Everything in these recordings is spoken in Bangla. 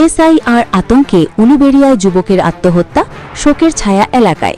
এসআইআর আতঙ্কে উলুবেড়িয়ায় যুবকের আত্মহত্যা, শোকের ছায়া এলাকায়।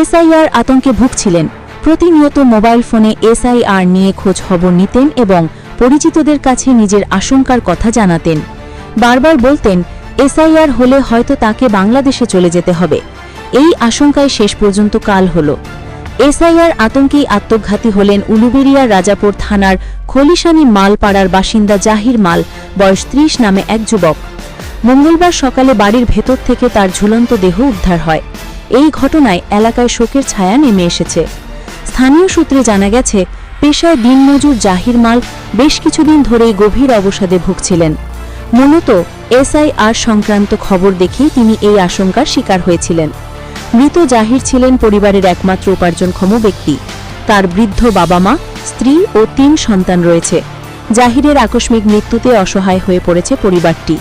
এসআইআর আতঙ্কে ভুগছিলেন প্রতিনিয়ত মোবাইল ফোনে এসআইআর নিয়ে খোঁজ খবর নিতেন এবং পরিচিতদের কাছে নিজের আশঙ্কার কথা জানাতেন। বারবার বলতেন, এসআইআর হলে হয়তো তাকে বাংলাদেশে চলে যেতে হবে। এই আশঙ্কায় শেষ পর্যন্ত কাল হল। এসআইআর আতঙ্কেই আত্মঘাতী হলেন উলুবেড়িয়া রাজাপুর থানার খলিশানি মালপাড়ার বাসিন্দা জাহির মাল, বয়স ত্রিশ নামে এক যুবক। মঙ্গলবার সকালে বাড়ির ভেতর থেকে তার ঝুলন্ত দেহ উদ্ধার হয়। এই ঘটনায় এলাকায় শোকের ছায়া নেমে এসেছে। স্থানীয় সূত্রে জানা গেছে, পেশায় দিনমজুর জাহির মাল বেশ কিছুদিন ধরেই গভীর অবসাদে ভুগছিলেন। মূলত এসআইআর সংক্রান্ত খবর দেখেই তিনি এই আশঙ্কার শিকার হয়েছিলেন। মৃত জাহির ছিলেন পরিবারের একমাত্র উপার্জনক্ষম ব্যক্তি। তার বৃদ্ধ বাবা মা স্ত্রী ও তিন সন্তান রয়েছে। জাহিরের আকস্মিক মৃত্যুতে অসহায় হয়ে পড়েছে পরিবারটি।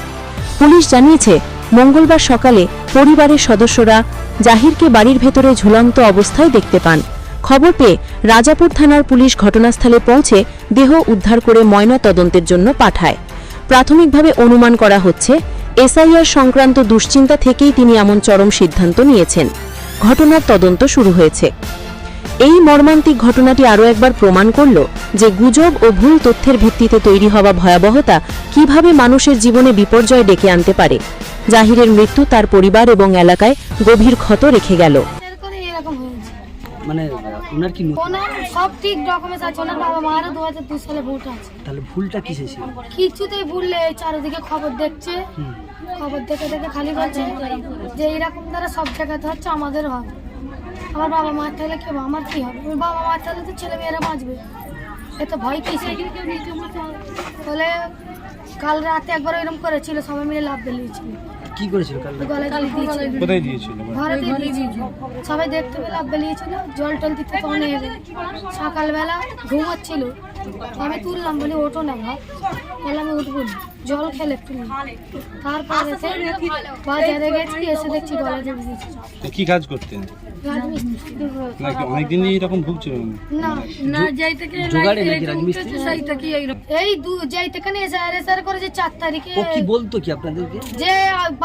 পুলিশ জানিয়েছে, মঙ্গলবার সকালে পরিবারের সদস্যরা জাহিরকে বাড়ির ভেতরে ঝুলন্ত অবস্থায় দেখতে পান। খবর পেয়ে রাজাপুর থানার পুলিশ ঘটনাস্থলে পৌঁছে দেহ উদ্ধার করে ময়না তদন্তের জন্য পাঠায়। প্রাথমিকভাবে অনুমান করা হচ্ছে, এসআইআর সংক্রান্ত দুশ্চিন্তা থেকেই তিনি এমন চরম সিদ্ধান্ত নিয়েছেন। ঘটনার তদন্ত শুরু হয়েছে। এই মর্মান্তিক ঘটনাটি আরও একবার প্রমাণ করল যে গুজব ও ভুল তথ্যের ভিত্তিতে তৈরি হওয়া ভয়াবহতা কীভাবে মানুষের জীবনে বিপর্যয় ডেকে আনতে পারে। জাহিরের মৃত্যু তার পরিবার এবং এলাকায় গভীর ক্ষত রেখে গেল। মানে ওনার কি ওনার সব ঠিক ডকুমেন্টস আছে। ওনার বাবা মারও দু হাজার দুই সালে ভোট আছে। তাহলে ভুলটা কিসে ছিল? কিছুতেই ভুললে চারিদিকে খবর দেখছে। খবর দেখে দেখে খালি বলছে যে এইরকম দ্বারা সব জায়গাতে হচ্ছে আমাদেরও হবে। আমার বাবা মার থাকলে কি হবে? আমার কি হবে? বাবা মার থাকলে তো ছেলে মেয়েরা বাঁচবে। এ তো ভয় কিসে বলে কাল রাতে একবার এরকম করেছিল সবাই মিলে লাভ বেরিয়েছিল কি করেছিল কাল গলায় দিয়েছিল। কোথায় দিয়েছিল? ঘরে দিয়েছিল। সবাই দেখতে পেলে লাভ বেরিয়েছিল জল টল দিতে তো অনেক সকালবেলা ঘুমাচ্ছিল আমি তুললাম বলি ওঠো না ভাব বলে আমি উঠবো না। জল খেলে তারপরে বাজারে গেছি এসে দেখছি গলা কি কাজ করতেন? নাকি অনেকদিনই এরকম ভুগছিল না। না যাই থেকে জোগাড়ে নাকি রাজমিস্ত্রি সেই থেকে এই দু যেই থেকে এসে আর এসে করেছে চার তারিখে ও কি বলতো কি আপনাদেরকে? যে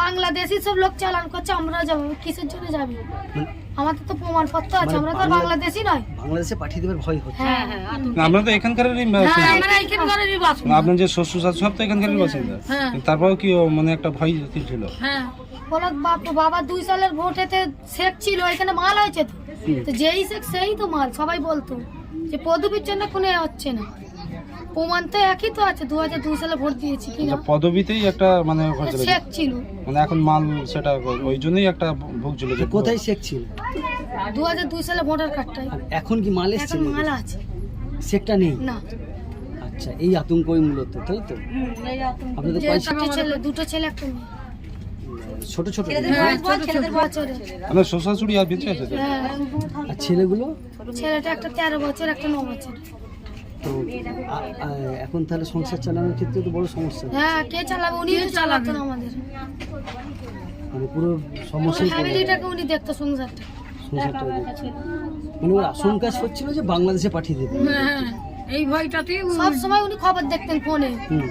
বাংলাদেশি সব লোক চালান করছে আমরা যাব কিসের জন্য যাবি? মানে আমাদের তো প্রমাণপত্র আছে মানে আমরা তো বাংলাদেশি নয়। বাংলাদেশে পাঠিয়ে দেবার ভয় হচ্ছে। হ্যাঁ না, আপনারা তো এখানকারেরই হ্যাঁ আমরা এইখানকারেরই বাস মানে আপনার যে শ্বশুর শাশুড়ি সব তো এখানকারই বাসিন্দা। হ্যাঁ। কিন্তু তারপরেও কি মানে একটা ভয় ছিল? হ্যাঁ। বলো বাপ বাবা দুই সালের ভোটেতে শেখ ছিল এখানে মাল হয়েছে তো। তো যেই শেখ সেই তো মাল সবাই বলতো। যে পদবীর জন্য কোনো হচ্ছে না। প্রমাণ তো একই তো আছে দু হাজার দুই সালে ভোট দিয়েছি কি না? আচ্ছা, পদবিতেই একটা মানে শেখ ছিল। মানে এখন মাল সেটা ওই জন্যই একটা ভুগছিল যে কোথায় শেখ ছিল? দু হাজার দুই সালে ভোটার কার্ডটাই। এখন কি মাল এসছে এখন মাল আছে। শেখটা নেই? না। আচ্ছা এই আতঙ্কই মূলত তাই তো? আপনাদের দুটো ছেলে দুটো ছেলে একটা মেয়ে। ছোট ছোট আপনার শ্বশুর আর বেঁচে আছে হ্যাঁ। আর ছেলেগুলো? ছেলেটা একটা তেরো বছর একটা ন বছর তো এখন তাহলে সংসার চালানোর ক্ষেত্রে তো বড় সমস্যা। হ্যাঁ কে চালাবে? উনি তো চালাতেন আমাদের। মানে পুরো সমস্যা ফ্যামিলিটাকে উনি দেখতো সংসারটা। সংসারটা। মানে ওর আশঙ্কা হচ্ছিল যে বাংলাদেশে পাঠিয়ে দেবে হ্যাঁ এই ভয়টাতেই উ- সব সময় উনি খবর দেখতেন ফোনে। হুম।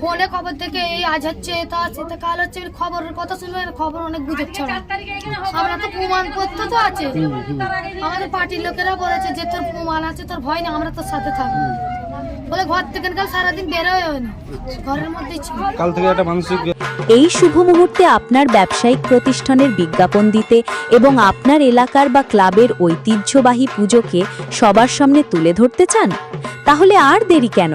ফোনে খবর দেখে এই আজ হচ্ছে তা সেটা কাল হচ্ছে এর খবরের কথা শুনবে খবর অনেক ছড়া আমরা তো প্রমাণ করতে তো আছে। আমাদের পার্টির লোকেরা বলেছে যে তোর প্রমাণ আছে তোর ভয় না আমরা তোর সাথে থাকব। বলে ঘর থেকে কাল সারাদিন বেরোয় হয়নি ঘরের মধ্যেই ছিল। কাল থেকে একটা মানসিক এই শুভ মুহূর্তে আপনার ব্যবসায়িক প্রতিষ্ঠানের বিজ্ঞাপন দিতে এবং আপনার এলাকার বা ক্লাবের ঐতিহ্যবাহী পুজোকে সবার সামনে তুলে ধরতে চান? তাহলে আর দেরি কেন?